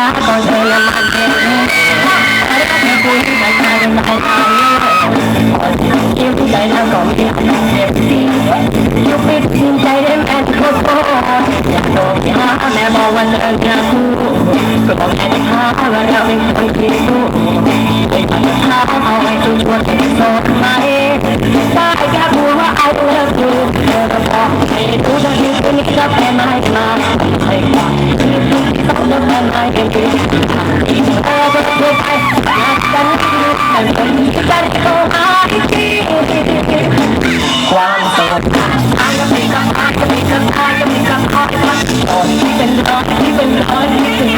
niya ako sa'yo magdilip Para may buhay I will have a phantom, I will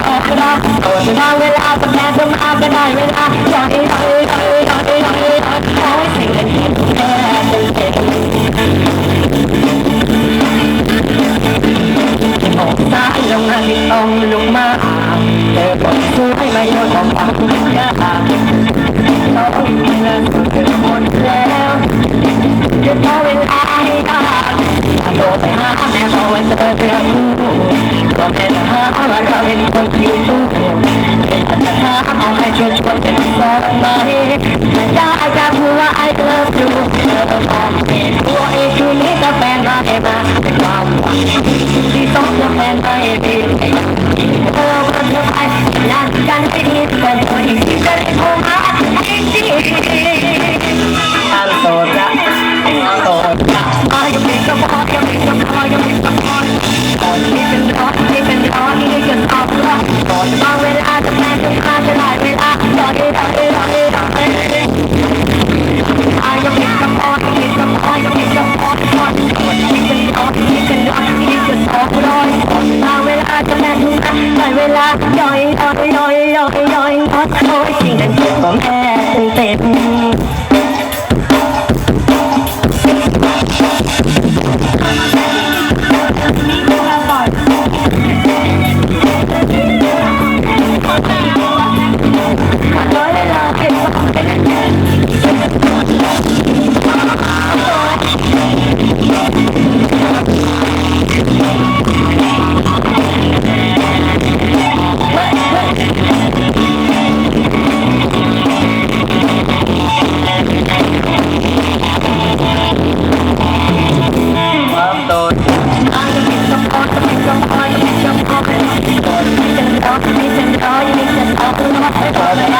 have a night, I will have a night, I will have a night. I got who I love to love. ละย่อยย่อยย่อยย่อยย่อยโอ้ยจริงกันเยอะกว่าแม่เต็มขอร้อยเวลาเป็นความเป็น Obrigado.